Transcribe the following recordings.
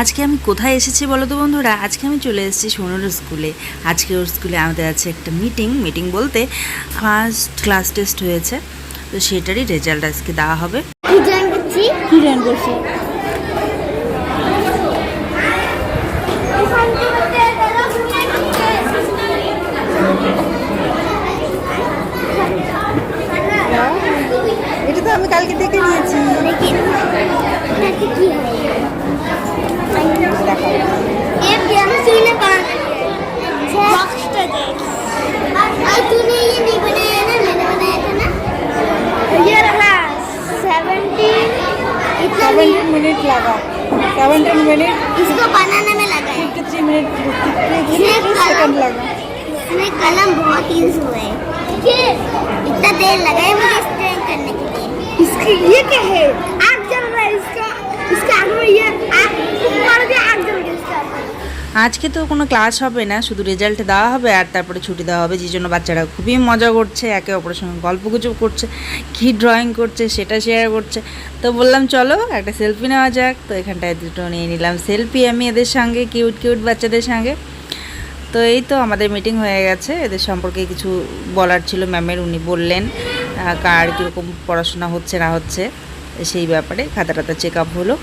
আজকে আমি কোথায় এসেছি বলো তো বন্ধুরা? আজকে আমি চলে এসেছি সোনুর স্কুলে। আজকে ওর স্কুলে আমাদের আছে একটা মিটিং মিটিং বলতে ফার্স্ট ক্লাস টেস্ট হয়েছে। তো সেটারই রেজাল্ট আজকে দেওয়া হবে। এটা তো আমি কালকে দেখে নিয়েছি। কি ये रहा 17 सेवेंटीन मिनट लगा। सेवेंटीन मिनट इसको बनाने में लगा है। फिफ्टी मिनट कितने सेकंड कलम लगा? इसमें कलम बहुत यूज़ हुआ है। इतना देर लगा है मुझे करने के लिए। इसकी ये क्या है? আজকে তো কোনো ক্লাস হবে না, শুধু রেজাল্ট দেওয়া হবে আর তারপরে ছুটি দেওয়া হবে যে জন্য বাচ্চারা খুবই মজা করছে, একে অপরের সঙ্গে গল্পগুজব করছে, কী ড্রয়িং করছে, সেটা শেয়ার করছে। তো বললাম, চলো, একটা সেলফি নেওয়া যাক। তো এখানটায় দুটো নিয়ে নিলাম সেলফি আমি এদের সঙ্গে কিউট কিউট বাচ্চাদের সঙ্গে। তো এই তো আমাদের মিটিং হয়ে গেছে। এদের সম্পর্কে কিছু বলার ছিল ম্যামের উনি বললেন কার কীরকম পড়াশোনা হচ্ছে, না হচ্ছে, সেই ব্যাপারে খাতা টাতা চেক আপ হলো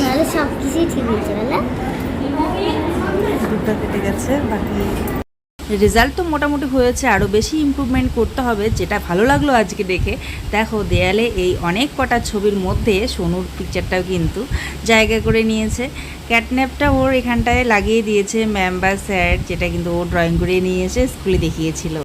নাহলে সব কিছুই ঠিক যাবে না? কেটে গেছে বাকি রেজাল্ট তো মোটামুটি হয়েছে আরও বেশি ইমপ্রুভমেন্ট করতে হবে যেটা ভালো লাগল আজকে দেখে। দেখো দেয়ালে এই অনেক কটা ছবির মধ্যে সোনুর পিকচারটাও কিন্তু জায়গা করে নিয়েছে। ক্যাটন্যাপটা ওর এখানটায় লাগিয়ে দিয়েছে ম্যাম বা স্যার যেটা কিন্তু ও ড্রয়িং করে নিয়ে এসে স্কুলে দেখিয়েছিল।